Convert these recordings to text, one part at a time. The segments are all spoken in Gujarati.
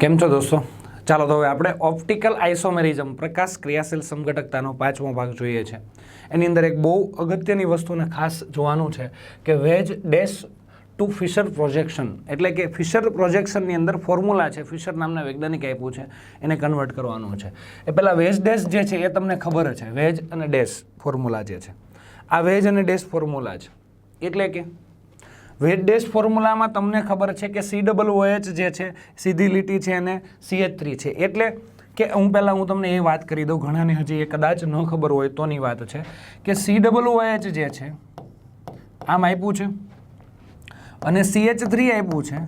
કેમ છો દોસ્તો? ચાલો તો હવે આપણે ઓપ્ટિકલ આઇસોમેરિઝમ પ્રકાશ ક્રિયાશીલ સમઘટકતાનો પાંચમો ભાગ જોઈએ છે. એની અંદર એક બહુ અગત્યની વસ્તુને ખાસ જોવાનું છે કે wedge dash to Fischer projection. એટલે કે ફિશર પ્રોજેક્શનની અંદર ફોર્મ્યુલા છે, ફિશર નામના વૈજ્ઞાનિક આપ્યું છે, એને કન્વર્ટ કરવાનું છે. એ પહેલાં વેજ ડેશ જે છે એ તમને ખબર છે, વેજ અને ડેશ ફોર્મ્યુલા જે છે. આ વેજ અને ડેશ ફોર્મ્યુલા છે. એટલે કે વેટ ડેશ ફોર્મ્યુલામાં તમને ખબર છે કે સી ડબલ ઓએચ જે છે, સીધી લીટી છે અને સીએચ થ્રી છે. એટલે કે હું પહેલાં હું તમને એ વાત કરી દઉં, ઘણાને હજી એ કદાચ ન ખબર હોય તોની વાત છે કે સી ડબલ ઓએચ જે છે, આમ આપ્યું છે અને સીએચ થ્રી આપ્યું છે.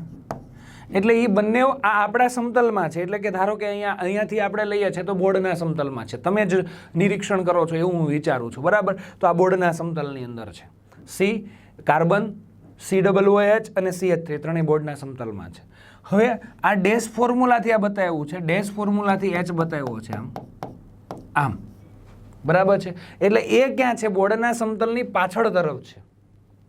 એટલે એ બંને આ આપણા સમતલમાં છે. એટલે કે ધારો કે અહીંયા, અહીંયાથી આપણે લઈએ છીએ તો બોર્ડના સમતલમાં છે. તમે જ નિરીક્ષણ કરો છો, એવું હું વિચારું છું. બરાબર? તો આ બોર્ડના સમતલની અંદર છે. C carbon C double H અને સી એચ થ્રી ત્રણેય બોર્ડના સમતલમાં છે. હવે આ ડેશ ફોર્મ્યુલાથી આ બતાવ્યું છે. ડેશ ફોર્મ્યુલાથી એચ બતાવ્યો છે આમ. આમ. બરાબર છે? એટલે એ ક્યાં છે? બોર્ડના સમતલની પાછળ તરફ છે.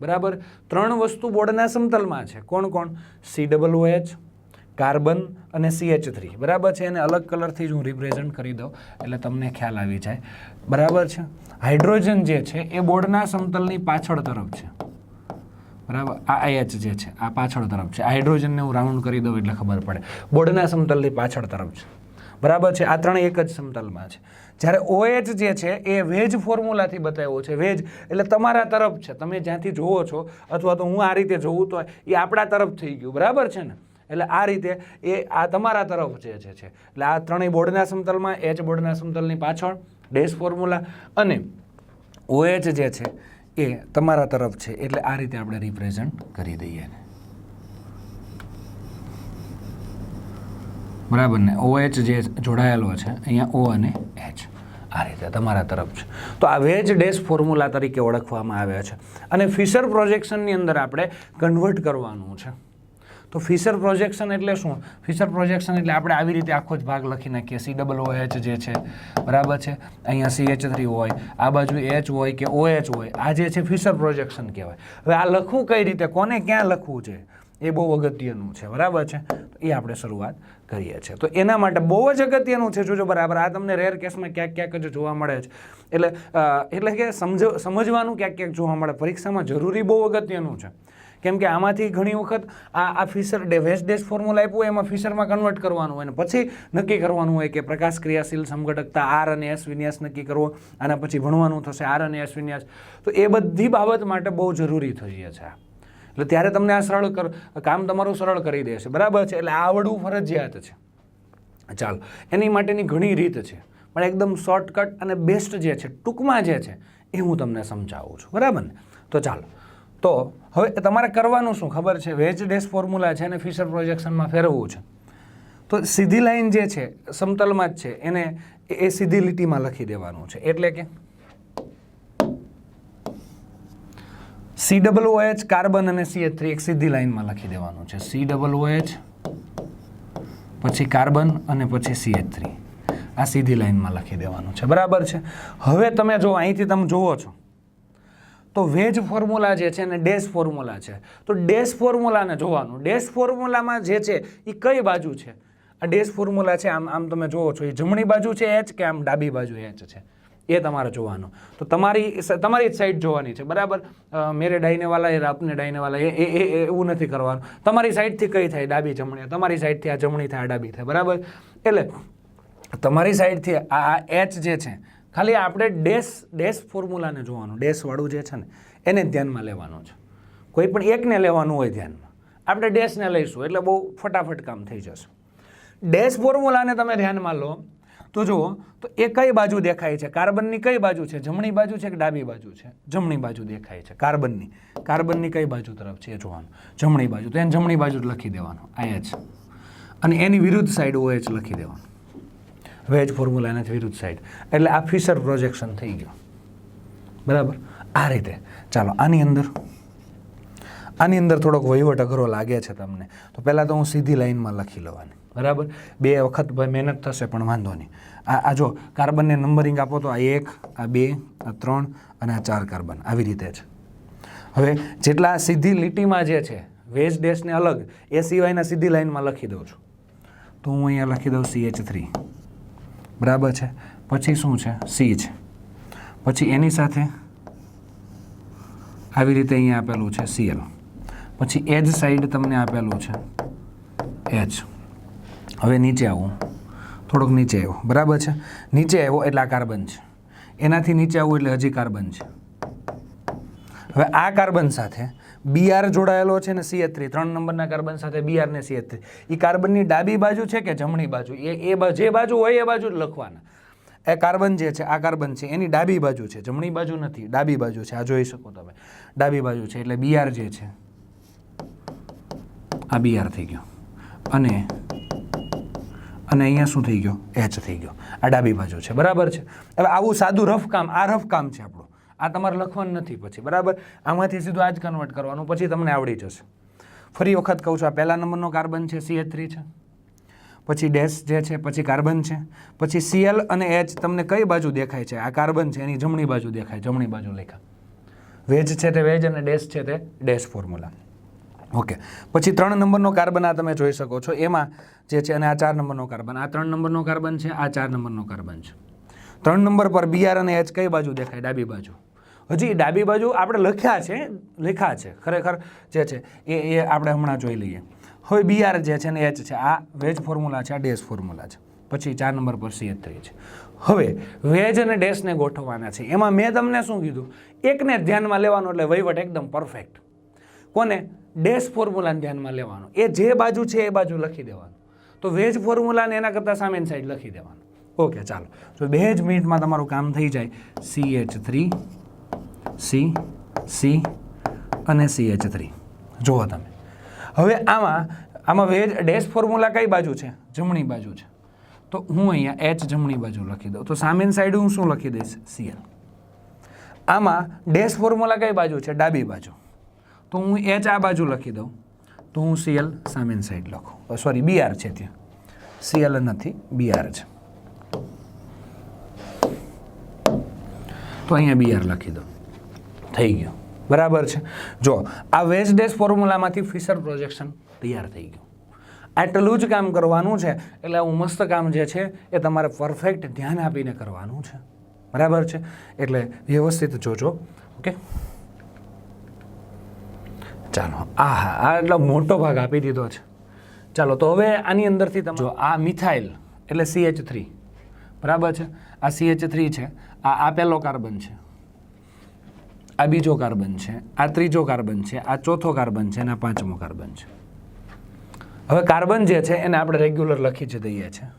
બરાબર? ત્રણ વસ્તુ બોર્ડના સમતલમાં છે. કોણ કોણ? સી ડબલ એચ કાર્બન અને સીએચ થ્રી બરાબર છે? એને અલગ કલરથી જ હું રિપ્રેઝન્ટ કરી દઉં. એટલે તમને ખ્યાલ આવી જાય. બરાબર છે? હાઇડ્રોજન જે છે, એ બોર્ડના સમતલની પાછળ તરફ છે. બરાબર? આ એચ જે છે, આ પાછળ તરફ છે. હાઇડ્રોજનને હું રાઉન્ડ કરી દઉં એટલે ખબર પડે. બોર્ડના સમતલની પાછળ તરફ છે. બરાબર છે? આ ત્રણ એક જ સમતલમાં છે. જ્યારે ઓએચ જે છે, એ વેજ ફોર્મ્યુલાથી બતાવ્યો છે. વેજ એટલે તમારા તરફ છે. તમે જ્યાંથી જોવો છો, અથવા તો હું આ રીતે જોઉં, તો એ આપણા તરફ થઈ ગયું. બરાબર છે ને? એટલે આ રીતે એ આ તમારા તરફ જે છે એટલે આ ત્રણેય બોર્ડના સમતલમાં એચ બોર્ડના સમતલની પાછળ, ડેશ ફોર્મ્યુલા અને ઓએચ જે છે એ તમારા તરફ છે, એટલે આ રીતે આપણે રિપ્રેઝન્ટ કરી દઈએ બરાબર ને? ઓ એચ જે જોડાયેલો છે, અહીંયા ઓ અને એચ આ રીતે તમારા તરફ છે. તો આ વેજ ડેશ ફોર્મ્યુલા તરીકે ઓળખવામાં આવે છે. અને ફિશર પ્રોજેક્શનની અંદર આપણે કન્વર્ટ કરવાનું છે. તો ફિશર પ્રોજેક્શન એટલે શું? ફિશર પ્રોજેક્શન એટલે આપણે આવી રીતે આખો જ ભાગ લખી નાખીએ સી ડબલ ઓ એચ જે છે, બરાબર છે? અહીંયા સી એચ થ્રી હોય, આ બાજુ એચ હોય કે ઓ એચ હોય, આ જે છે ફિશર પ્રોજેક્શન કહેવાય. હવે આ લખવું કઈ રીતે? કોને ક્યાં લખવું છે? એ બહુ અગત્યનું છે, બરાબર છે? એ આપણે શરૂઆત કરીએ છીએ. તો એના માટે બહુ જ અગત્યનું છે, જોજો બરાબર, આ તમને રેર કેસમાં ક્યાંક ક્યાંક જ જોવા મળે છે. એટલે એટલે કે સમજ, સમજવાનું ક્યાંક ક્યાંક જોવા મળે. પરીક્ષામાં જરૂરી બહુ અગત્યનું છે. કેમ કે આમાંથી ઘણી વખત આ આ ફિશર ડે વેસ્ટ ડેશ ફોર્મ્યુલા આપ્યું એમાં ફિશરમાં કન્વર્ટ કરવાનું હોય અને પછી નક્કી કરવાનું હોય કે પ્રકાશ ક્રિયાશીલ સમઘટકતા આર અને એસ વિન્યાસ નક્કી કરવો અને પછી ભણવાનું થશે આર અને એસ વિન્યાસ. તો એ બધી બાબત માટે બહુ જરૂરી થઈ જાય છે એટલે ત્યારે તમને આ સરળ કર કામ તમારું સરળ કરી દેશે. બરાબર છે? એટલે આવડવું ફરજિયાત છે. ચાલો. એની માટેની ઘણી રીત છે. પણ એકદમ શોર્ટકટ અને બેસ્ટ જે છે, ટૂંકમાં જે છે, એ હું તમને સમજાવું છું. બરાબર ને? તો ચાલો. તો હવે તમારે કરવાનું શું? ખબર છે, વેજ ડેશ ફોર્મ્યુલા છે અને ફિશર પ્રોજેક્શનમાં ફેરવવું છે. તો સીધી લાઇન જે છે, સમતલમાં જ છે, એને એ સીધી લીટીમાં લખી દેવાનું છે. એટલે કે C double O H H carbon અને સી એચ થ્રી એક સીધી લાઈનમાં લખી દેવાનું છે. સી ડબલ ઓ એચ પછી કાર્બન અને પછી સી એચ થ્રી આ સીધી લાઇનમાં લખી દેવાનું છે. બરાબર છે? હવે તમે જો અહીંથી તમે જુઓ છો. તો વેજ ફોર્મ્યુલા જે છે ને ડેશ ફોર્મ્યુલા છે. તો ડેશ ફોર્મ્યુલાને જોવાનું. ડેશ ફોર્મ્યુલામાં જે છે એ કઈ બાજુ છે? આ ડેશ ફોર્મ્યુલા છે, આમ આમ તમે જુઓ છો એ જમણી બાજુ છે એચ કે આમ ડાબી બાજુ એચ છે? એ તમારે જોવાનું. તો તમારી તમારી જ સાઈડ જોવાની છે, બરાબર? મેરે ડાઈનેવાલા એ આપને ડાઈનેવાલા એ એ એવું નથી કરવાનું. તમારી સાઈડથી કઈ થાય? ડાબી જમણી. તમારી સાઈડથી આ જમણી થાય, આ ડાબી થાય, બરાબર? એટલે તમારી સાઈડથી આ એચ જે છે ખાલી આપણે ડેશ ડેશ ફોર્મ્યુલાને જોવાનું, ડેશવાળું જે છે ને, એને ધ્યાનમાં લેવાનું છે. કોઈ પણ એકને લેવાનું હોય ધ્યાનમાં. આપણે ડેશને લઈશું, એટલે બહુ ફટાફટ કામ થઈ જશે. ડેશ ફોર્મ્યુલાને તમે ધ્યાનમાં લો, તો જુઓ, તો એ કઈ બાજુ દેખાય છે? કાર્બનની કઈ બાજુ છે? જમણી બાજુ છે કે ડાબી બાજુ છે? જમણી બાજુ દેખાય છે, કાર્બનની. કાર્બનની કઈ બાજુ તરફ છે એ જોવાનું. જમણી બાજુ, તો એને જમણી બાજુ લખી દેવાનું, આ એચ અને એની વિરુદ્ધ સાઈડ ઓ એચ લખી દેવાનું. વેજ ફોર્મ્યુલા એનાથી વિરુદ્ધ સાઈડ એટલે આ ફિશર પ્રોજેક્શન થઈ ગયું. બરાબર? આ રીતે. ચાલો, આની અંદર. આની અંદર થોડોક વહીવટ અઘરો લાગે છે તમને. તો પહેલાં તો હું સીધી લાઈનમાં લખી લેવાની. બરાબર? બે વખત મહેનત થશે, પણ વાંધો નહીં. આ આ જો, કાર્બનને નંબરિંગ આપો તો આ એક, આ બે, આ ત્રણ અને આ ચાર કાર્બન. આવી રીતે છે. હવે જેટલા સીધી લીટીમાં જે છે, વેજ ડેશને અલગ, એ સિવાયના સીધી લાઈનમાં લખી દઉં છું. તો હું અહીંયા લખી દઉં સી એચ થ્રી બરાબર છે. પછી શું છે? સી છે. પછી એની સાથે આવી રીતે અહીંયા આપેલું છે સીએલ. પછી એજ સાઈડ તમને આપેલું છે એચ. હવે નીચે આવું. થોડુંક નીચે આવ્યો બરાબર છે? નીચે આવ્યો એટલે આ કાર્બન છે. એનાથી નીચે આવવું એટલે હજી કાર્બન છે. હવે આ કાર્બન સાથે બીઆર જોડાયેલો છે ને સીએચ થ્રી ત્રણ નંબરના કાર્બન સાથે બીઆર ને સીએચ થ્રી એ કાર્બનની ડાબી બાજુ છે કે જમણી બાજુ? એ એ જે બાજુ હોય એ બાજુ લખવાના. એ કાર્બન જે છે, આ કાર્બન છે, એની ડાબી બાજુ છે. જમણી બાજુ નથી, ડાબી બાજુ છે. આ જોઈ શકો તમે. ડાબી બાજુ છે, એટલે બીઆર જે છે, આ બીઆર થઈ ગયો. અને અને અહીંયા શું થઈ ગયો? એચ થઈ ગયો. આ ડાબી બાજુ છે. બરાબર છે? હવે આવું સાદું રફ કામ આ રફ કામ છે આપણું. આ તમારે લખવાનું નથી પછી, બરાબર? આમાંથી સીધું આ જ કન્વર્ટ કરવાનું, પછી તમને આવડી જશે. ફરી વખત કહું છું, આ પહેલા નંબરનો કાર્બન છે સી થ્રી છે. પછી ડેશ જે છે, પછી કાર્બન છે. પછી સીએલ અને એચ તમને કઈ બાજુ દેખાય છે? આ કાર્બન છે, એની જમણી બાજુ દેખાય, જમણી બાજુ લેખા. વેજ છે તે વેજ અને ડેશ છે તે ડેશ ફોર્મ્યુલા ઓકે પછી ત્રણ નંબરનો કાર્બન આ તમે જોઈ શકો છો. એમાં જે છે, અને આ ચાર નંબરનો કાર્બન. આ ત્રણ નંબરનો કાર્બન છે, આ ચાર નંબરનો કાર્બન છે. ત્રણ નંબર પર બીઆર અને એચ કઈ બાજુ દેખાય? ડાબી બાજુ. હજી ડાબી બાજુ આપણે લખ્યા છે લખ્યા છે, ખરેખર જે છે, એ એ આપણે હમણાં જોઈ લઈએ. હવે બીઆર જે છે ને એચ છે, આ વેજ ફોર્મ્યુલા છે, આ ડેશ ફોર્મ્યુલા છે. પછી ચાર નંબર પર સી થ્રી છે હવે વેજ અને ડેશને ગોઠવવાના છે. એમાં મેં તમને શું કીધું? એકને ધ્યાનમાં લેવાનું એટલે વહીવટ એકદમ પરફેક્ટ કોને? ડેશ ફોર્મ્યુલાને ધ્યાનમાં લેવાનું. એ જે બાજુ છે એ બાજુ લખી દેવાનું. તો વેજ ફોર્મ્યુલાને એના કરતાં સામેની સાઈડ લખી દેવાનું. ઓકે ચાલો. તો બે જ મિનિટમાં તમારું કામ થઈ જાય C H three C C અને સી એચ થ્રી જુઓ તમે. હવે આમાં આમાં વેજ ડેશ ફોર્મ્યુલા કઈ બાજુ છે? જમણી બાજુ છે. તો હું અહીંયા એચ જમણી બાજુ લખી દઉં. તો સામેની સાઈડ હું શું લખી દઈશ? સીએલ આમાં ડેશ ફોર્મ્યુલા કઈ બાજુ છે? ડાબી બાજુ. તો હું એચ આ બાજુ લખી દઉં. તો હું સીએલ સામેની સાઈડ લખું. સોરી બીઆર છે ત્યાં. સીએલ નથી બીઆર છે. તો અહીંયા બીઆર લખી દઉં. થઈ ગયું. બરાબર છે? જો, આ વેસ્ટ ડેસ ફોર્મ્યુલામાંથી ફિશર પ્રોજેક્શન તૈયાર થઈ ગયું. આટલું જ કામ કરવાનું છે, એટલે આવું મસ્ત કામ જે છે, એ તમારે પરફેક્ટ ધ્યાન આપીને કરવાનું છે. બરાબર છે? એટલે વ્યવસ્થિત જોજો. ઓકે? ચાલો, આ હા, આ એટલો મોટો ભાગ આપી દીધો છે. ચાલો, તો હવે આની અંદરથી તમે જો, આ મિથાઇલ, એટલે સી એચ થ્રી બરાબર છે? આ સી એચ થ્રી છે. આ આ પહેલો કાર્બન છે. આ બીજો કાર્બન છે, આ ત્રીજો કાર્બન છે, આ ચોથો કાર્બન છે, અને આ પાંચમો કાર્બન છે. હવે કાર્બન જે છે, એને આપણે રેગ્યુલર લખી જ દઈએ છીએ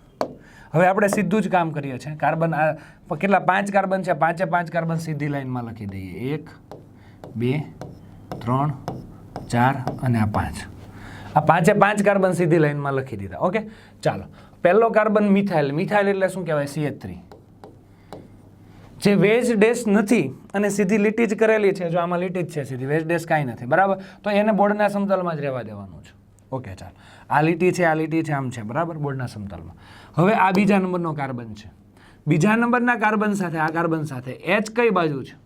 હવે આપણે સીધું જ કામ કરીએ છીએ. કાર્બન આ કેટલા? પાંચ કાર્બન છે, પાંચે પાંચ કાર્બન સીધી લાઈનમાં લખી દઈએ. એક, બે, ત્રણ, ચાર અને આ પાંચ. આ પાંચે પાંચ કાર્બન સીધી લાઈનમાં લખી દીધા. ઓકે? ચાલો. પહેલો કાર્બન મિથાઇલ. મિથાઇલ એટલે શું કહેવાય? સીએચ થ્રી જે વેજ ડેશ નથી અને સીધી લીટી જ કરેલી છે, જો આમાં લીટી જ છે સીધી, વેજ ડેશ કાંઈ નથી, બરાબર? તો એને બોર્ડના સમતલમાં જ રહેવા દેવાનું છે. ઓકે, ચાલ. આ લીટી છે, આ લીટી છે, આમ છે, બરાબર? બોર્ડના સમતલમાં. હવે આ બીજા નંબરનો કાર્બન છે. બીજા નંબરના કાર્બન સાથે, આ કાર્બન સાથે એચ કઈ બાજુ છે?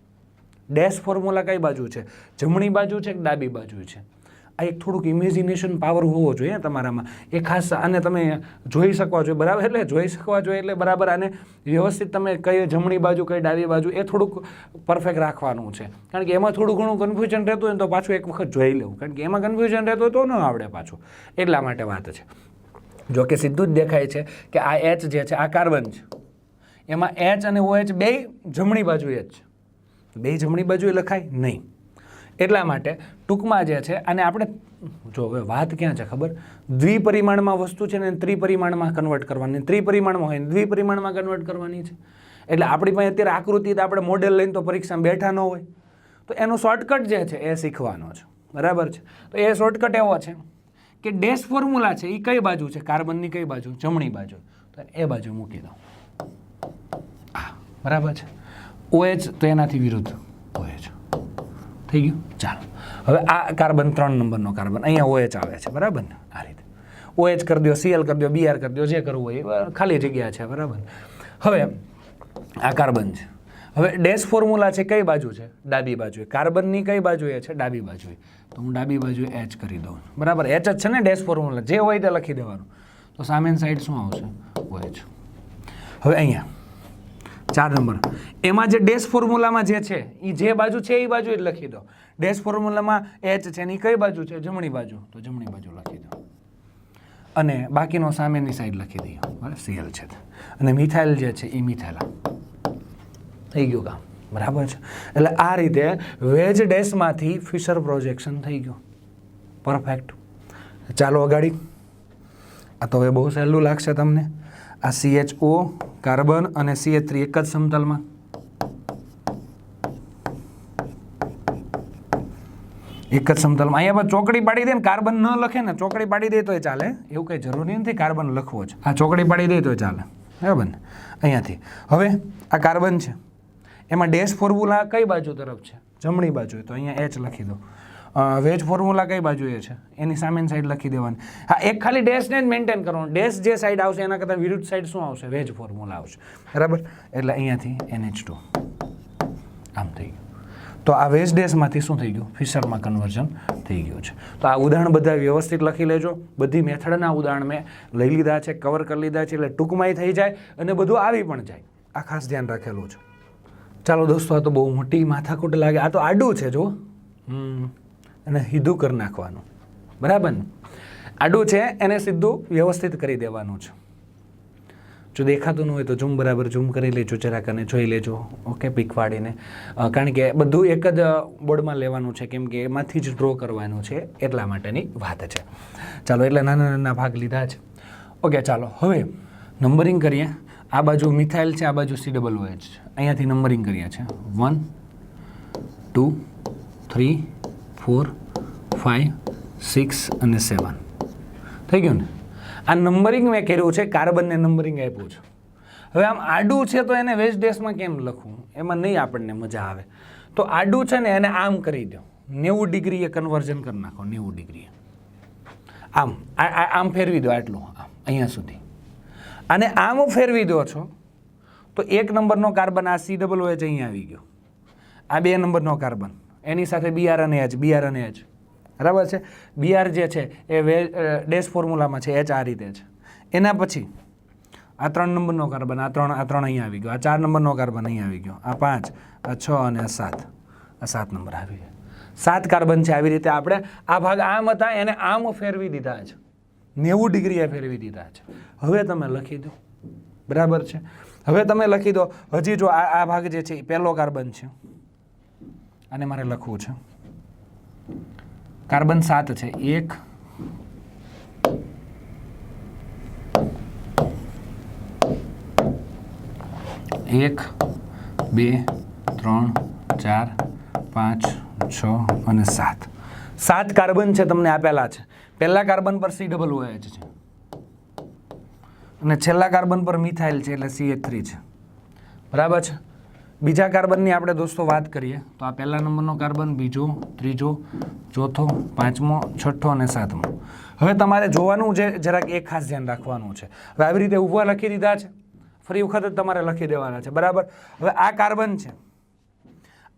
ડેશ ફોર્મ્યુલા કઈ બાજુ છે? જમણી બાજુ છે કે ડાબી બાજુ છે? આ એક થોડુંક ઇમેજિનેશન પાવર હોવો જોઈએ તમારામાં. એ ખાસ આને તમે જોઈ શકવા જોઈએ, બરાબર? એટલે જોઈ શકવા જોઈએ એટલે બરાબર આને વ્યવસ્થિત તમે કઈ જમણી બાજુ, કઈ ડાબી બાજુ, એ થોડુંક પરફેક્ટ રાખવાનું છે. કારણ કે એમાં થોડું ઘણું કન્ફ્યુઝન રહેતું હોય તો પાછું એક વખત જોઈ લેવું. કારણ કે એમાં કન્ફ્યુઝન રહેતું હોય તો ન આવડે પાછું. એટલા માટે વાત છે. જો કે સીધું જ દેખાય છે કે આ એચ જે છે, આ કાર્બન છે. એમાં એચ અને ઓ એચ બે જમણી બાજુ એચ બે જમણી બાજુએ લખાય નહીં. એટલા માટે ટૂંકમાં જે છે, અને આપણે જો હવે વાત ક્યાં છે ખબર? દ્વિપરિમાણમાં વસ્તુ છે ને ત્રિપરિમાણમાં કન્વર્ટ કરવાની. ત્રિપરિમાણમાં હોય દ્વિપરિમાણમાં કન્વર્ટ કરવાની છે. એટલે આપણી પાસે અત્યારે આકૃતિ તો આપણે મોડેલ લઈને તો પરીક્ષામાં બેઠા ન હોય. તો એનો શોર્ટકટ જે છે, એ શીખવાનો છે. બરાબર છે? તો એ શોર્ટકટ એવો છે કે ડેશ ફોર્મ્યુલા છે એ કઈ બાજુ છે? કાર્બનની કઈ બાજુ? જમણી બાજુ. તો એ બાજુ મૂકી દો બરાબર છે? ઓએચ તો એનાથી વિરુદ્ધ ઓએચ. થઈ ગયું? ચાલો. હવે આ કાર્બન ત્રણ નંબરનો કાર્બન અહીંયા ઓએચ આવે છે, બરાબર ને? આ રીતે. ઓએચ કરી દો સીએલ કરી દો બીઆર કરી દો જે કરવું હોય એ ખાલી જગ્યા છે, બરાબર. હવે આ કાર્બન છે. હવે ડેશ ફોર્મ્યુલા છે કઈ બાજુ છે? ડાબી બાજુએ. કાર્બનની કઈ બાજુએ છે? ડાબી બાજુએ. તો હું ડાબી બાજુએ એચ કરી દઉં. બરાબર? એચ જ છે ને ડેશ ફોર્મ્યુલા? જે હોય તે લખી દેવાનું. તો સામેની સાઈડ શું આવશે? ઓએચ હવે અહીંયા. ચાર નંબર. એમાં જે ડેશ ફોર્મ્યુલામાં જે છે એ જે બાજુ છે એ બાજુ જ લખી દો. ડેશ ફોર્મ્યુલામાં એચ છે એની કઈ બાજુ છે? જમણી બાજુ. તો જમણી બાજુ લખી દો. અને બાકીનો સામેની સાઈડ લખી દઈએ. બરાબર? સીએલ છે. અને મિથાઇલ જે છે એ મિથાઇલા. થઈ ગયું કામ. બરાબર છે? એટલે આ રીતે વેજ ડેશમાંથી ફિશર પ્રોજેક્શન થઈ ગયું. પરફેક્ટ. ચાલો અગાડી. આ તો હવે બહુ સહેલું લાગશે તમને. આ સીએચઓ કાર્બન અને CH3 એક જ સમતલમાં. એક જ સમતલમાં. અહીંયા પર ચોકડી પાડી દે ને કાર્બન ન લખે ને ચોકડી પાડી દે તોય ચાલે. એવું કંઈ જરૂરી નથી, કાર્બન લખવો જ. આ ચોકડી પાડી દે તોય ચાલે. બરાબર ને? અહીંયાથી. હવે આ કાર્બન છે. એમાં ડેશ ફોર્મ્યુલા કઈ બાજુ તરફ છે? જમણી બાજુ તો અહીંયા એચ લખી દો. વેજ ફોર્મ્યુલા કઈ બાજુએ છે? એની સામેની સાઈડ લખી દેવાની. હા, એક ખાલી ડેશને જ મેન્ટેન કરવાનું. ડેશ જે સાઈડ આવશે એના કરતાં વિરુદ્ધ સાઈડ શું આવશે? વેજ ફોર્મ્યુલા આવશે. બરાબર? એટલે અહીંયાથી એનએચ ટુ આમ થઈ ગયું. તો આ વેજ ડેશમાંથી શું થઈ ગયું? ફિશરમાં કન્વર્ઝન થઈ ગયું છે. તો આ ઉદાહરણ બધા વ્યવસ્થિત લખી લેજો. બધી મેથડના ઉદાહરણ મેં લઈ લીધા છે કવર કરી લીધા છે, એટલે ટૂંકમાં થઈ જાય અને બધું આવી પણ જાય. આ ખાસ ધ્યાન રાખેલું છે. ચાલો દોસ્તો, આ તો બહુ મોટી માથાકૂટ લાગે. આ તો આડું છે જો અને સીધું કરી નાખવાનું. બરાબર ને? આડું છે, એને સીધું વ્યવસ્થિત કરી દેવાનું છે. જો દેખાતું ન હોય તો ઝૂમ બરાબર ઝૂમ કરી લેજો જરાક અને જોઈ લેજો. ઓકે પીકવાડીને કારણ કે બધું એક જ બોર્ડમાં લેવાનું છે કેમ કે એમાંથી જ ડ્રો કરવાનું છે એટલા માટેની વાત છે. ચાલો, એટલે નાના નાના ભાગ લીધા છે. ઓકે ચાલો, હવે નંબરિંગ કરીએ. આ બાજુ મિથાઇલ છે, આ બાજુ સી ડબલ ઓએચ છે. અહીંયાથી નંબરિંગ કરીએ છીએ. One two three four five six અને સેવન થઈ ગયું ને? આ નંબરિંગ મેં કર્યું છે, કાર્બનને નંબરિંગ આપ્યું છે. હવે આમ આડું છે તો એને વેજ ડેસમાં કેમ લખવું? એમાં નહીં આપણને મજા આવે. તો આડું છે ને એને આમ કરી દો. નેવું ડિગ્રીએ કન્વર્ઝન કરી નાખો, નેવું ડિગ્રીએ. આમ આમ ફેરવી દો આટલું, આમ, અહીંયા સુધી. અને આમ ફેરવી દો છો, તો એક નંબરનો કાર્બન આ સી ડબલ ઓએચ અહીંયા આવી ગયો. આ બે નંબરનો કાર્બન. એની સાથે બીઆર અને એચ બીઆર અને એચ બરાબર છે? બીઆર જે છે, એ વે ડેશ ફોર્મ્યુલામાં છે એચ આ રીતે છે. એના પછી, આ ત્રણ નંબરનો કાર્બન આ ત્રણ આ ત્રણ અહીંયા આવી ગયો, આ ચાર નંબરનો કાર્બન અહીંયા આવી ગયો, આ પાંચ, આ છ અને આ સાત. આ સાત નંબર આવી ગયો. સાત કાર્બન છે, આવી રીતે આપણે આ ભાગ આમ હતા, એને આમ ફેરવી દીધા છે. નેવું ડિગ્રીએ ફેરવી દીધા છે. હવે તમે લખી દો. બરાબર છે? હવે તમે લખી દો. હજી જો આ આ ભાગ જે છે, એ પહેલો કાર્બન છે આને મારે લખવું છે. કાર્બન સાત છે. એક. એક, બે, ત્રણ, ચાર, પાંચ, છ અને સાત. સાત કાર્બન છે તમને આપેલા છે. પહેલા કાર્બન પર સી ડબલ ઓએચ છે. અને છેલ્લા કાર્બન પર મિથાઇલ છે, એટલે સી એ થ્રી છે. બરાબર છે? બીજા કાર્બનની આપણે દોસ્તો વાત કરીએ, તો આ પહેલા નંબરનો કાર્બન, બીજો, ત્રીજો, ચોથો, પાંચમો, છઠ્ઠો અને સાતમો. હવે તમારે જોવાનું છે જરાક એક ખાસ ધ્યાન રાખવાનું છે. હવે આવી રીતે ઊભા લખી દીધા છે. ફરી વખત તમારે લખી દેવાના છે. બરાબર? હવે આ કાર્બન છે.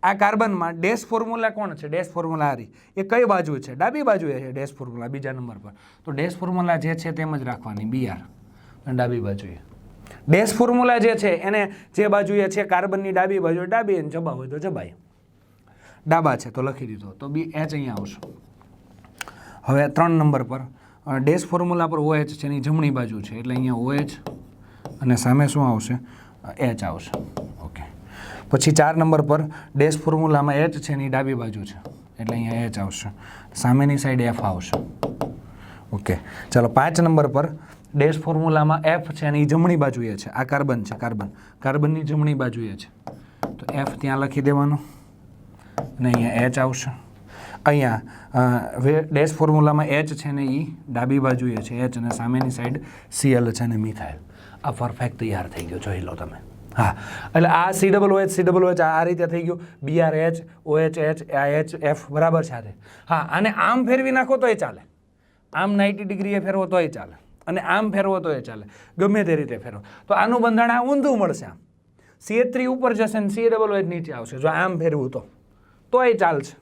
આ કાર્બનમાં ડેશ ફોર્મ્યુલા કોણ છે? ડેશ ફોર્મ્યુલા હારી એ કઈ બાજુ છે? ડાબી બાજુએ છે ડેશ ફોર્મ્યુલા, બીજા નંબર પર. તો ડેશ ફોર્મ્યુલા જે છે તેમ જ રાખવાની બીઆર અને ડાબી બાજુએ ડેશ ફોર્મ્યુલા જે છે, એને જે બાજુએ છે કાર્બનની ડાબી બાજુ, ડાબી અને જબા હોય તો જબાય. ડાબા છે તો લખી દીધો. તો બી એચ અહીંયા આવશે. હવે ત્રણ નંબર પર ડેશ ફોર્મ્યુલા પર ઓએચ છે એની જમણી બાજુ છે, એટલે અહીંયા એચ અને સામે શું આવશે? એચ આવશે. ઓકે પછી ચાર નંબર પર ડેશ ફોર્મ્યુલામાં એચ છે એની ડાબી બાજુ છે, એટલે અહીંયા એચ આવશે. સામેની સાઈડ એફ આવશે. ઓકે ચાલો, પાંચ નંબર પર ડેશ ફોર્મ્યુલામાં એફ છે અને એ જમણી બાજુએ છે. આ કાર્બન છે, કાર્બન. કાર્બનની જમણી બાજુએ છે. તો એફ ત્યાં લખી દેવાનો. અને અહીંયા એચ આવશે. અહીંયા ડેશ ફોર્મ્યુલામાં એચ છે ને એ ડાબી બાજુએ છે. એચ અને સામેની સાઈડ સીએલ છે ને મિથાઇલ. આ પરફેક્ટ તૈયાર થઈ ગયો. જોઈ લો તમે. હા. એટલે આ C double O H C double O H આ રીતે થઈ ગયું. B R H O H H આ એચ એફ બરાબર છે હા અને આમ ફેરવી નાખો તોય ચાલે. આમ નાઇન્ટી ડિગ્રીએ ફેરવો તોય ચાલે. અને આમ ફેરવો તો એ ચાલે. ગમે તે રીતે ફેરવો. તો આનું બંધારણ આ ઊંધું મળશે આમ. સીએ થ્રી ઉપર જશે ને સી ડબલ એચ નીચે આવશે. જો આમ ફેરવું તો. તોય ચાલશે.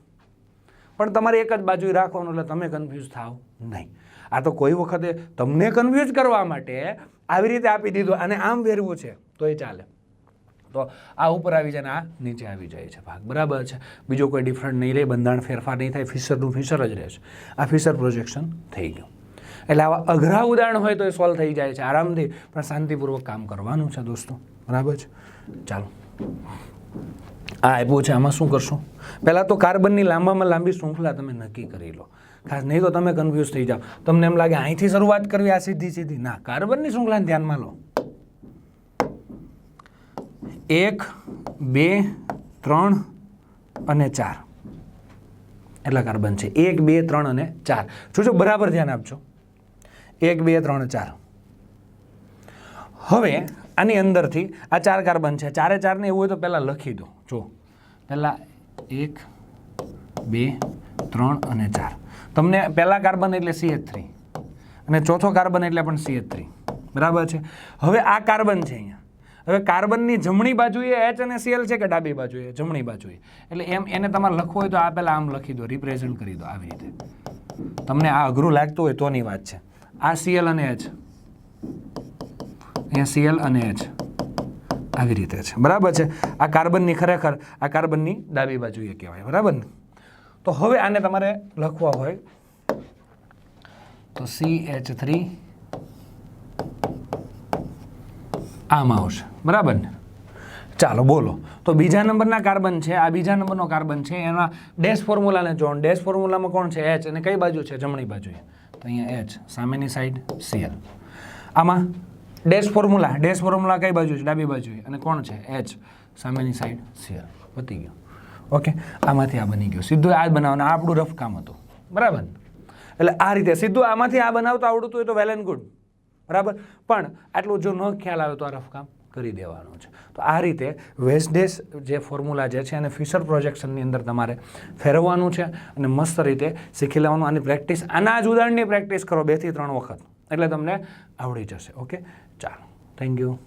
પણ તમારે એક જ બાજુ રાખવાનું એટલે તમે કન્ફ્યુઝ થાવ નહીં. આ તો કોઈ વખતે તમને કન્ફ્યુઝ કરવા માટે આવી રીતે આપી દીધું અને આમ ફેરવું છે, તો એ ચાલે. તો આ ઉપર આવી જાય ને આ નીચે આવી જાય છે ભાગ. બરાબર છે? બીજો કોઈ ડિફરન્ટ નહીં રહે. બંધારણ ફેરફાર નહીં થાય. ફિશરનું ફિશર જ રહેશે. આ ફિશર પ્રોજેક્શન થઈ ગયું. એટલે આવા અઘરા ઉદાહરણ હોય તો એ સોલ્વ થઈ જાય છે. આરામથી પણ શાંતિપૂર્વક કામ કરવાનું છે દોસ્તો. બરાબર છે? ચાલો. આ આપ્યું છે. આમાં શું કરશો? પહેલાં તો કાર્બનની લાંબામાં લાંબી શૃંખલા તમે નક્કી કરી લો. ખાસ નહીં તો તમે કન્ફ્યુઝ થઈ જાઓ. તમને એમ લાગે અહીંથી શરૂઆત કરવી, આ સીધી સીધી. ના, કાર્બનની શૃંખલાને ધ્યાનમાં લો. એક, બે, ત્રણ અને ચાર. એટલા કાર્બન છે. એક, બે, ત્રણ અને ચાર. જોજો, બરાબર ધ્યાન આપજો. એક, બે, ત્રણ, ચાર. હવે આની અંદરથી આ ચાર કાર્બન છે. ચારે ચારને એવું હોય તો પહેલાં લખી દો. જો પહેલાં એક, બે, ત્રણ અને ચાર. તમને પહેલાં કાર્બન એટલે સીએચ થ્રી અને ચોથો કાર્બન એટલે પણ સીએચ થ્રી બરાબર છે? હવે આ કાર્બન છે અહીંયા. હવે કાર્બનની જમણી બાજુએ એચ અને સીએલ છે કે ડાબી બાજુએ? જમણી બાજુએ. એટલે એમ એને તમારે લખવું હોય તો આ પહેલાં આમ લખી દો. રિપ્રેઝન્ટ કરી દો આવી રીતે. તમને આ અઘરું લાગતું હોય તોની વાત છે. આ સીએલ અને એચ અહીંયા સીએલ અને એચ આવી રીતે છે. બરાબર છે? આ કાર્બનની ખરેખર, આ કાર્બનની ડાબી બાજુએ કહેવાય. બરાબર ને? તો હવે આને તમારે લખવા હોય તો સી એચ થ્રી આમાં આવશે. બરાબર ને? ચાલો, બોલો. તો બીજા નંબરના કાર્બન છે, આ બીજા નંબરનો કાર્બન છે, એના ડેશ ફોર્મ્યુલાને જોણ ડેશ ફોર્મ્યુલામાં કોણ છે? એચ અને કઈ બાજુ છે? જમણી બાજુએ. તો અહીંયા એચ સામેની સાઈડ સીએલ આમાં ડેશ ફોર્મ્યુલા ડેશ ફોર્મ્યુલા કઈ બાજુ છે? ડાબી બાજુ અને કોણ છે? એચ સામેની સાઈડ સીએલ પતી ગયું. ઓકે આમાંથી આ બની ગયું. સીધું આ બનાવવાનું. આ આપણું રફ કામ હતું. બરાબર? એટલે આ રીતે સીધું આમાંથી આ બનાવતા આવડતું હોય તો વેલ એન્ડ ગુડ બરાબર? પણ આટલું જો ન ખ્યાલ આવે તો આ રફ કામ કરી દેવાનો છે. તો આ રીતે વેસ્ટડેસ જે ફોર્મ્યુલા જે છે એને ફ્યુચર પ્રોજેક્શનની અંદર તમારે ફેરવવાનું છે અને મસ્ત રીતે શીખી લેવાનું આની પ્રેક્ટિસ આના જ ઉદાહરણની પ્રેક્ટિસ કરો બેથી ત્રણ વખત. એટલે તમને આવડી જશે. ઓકે? ચાલો. Thank you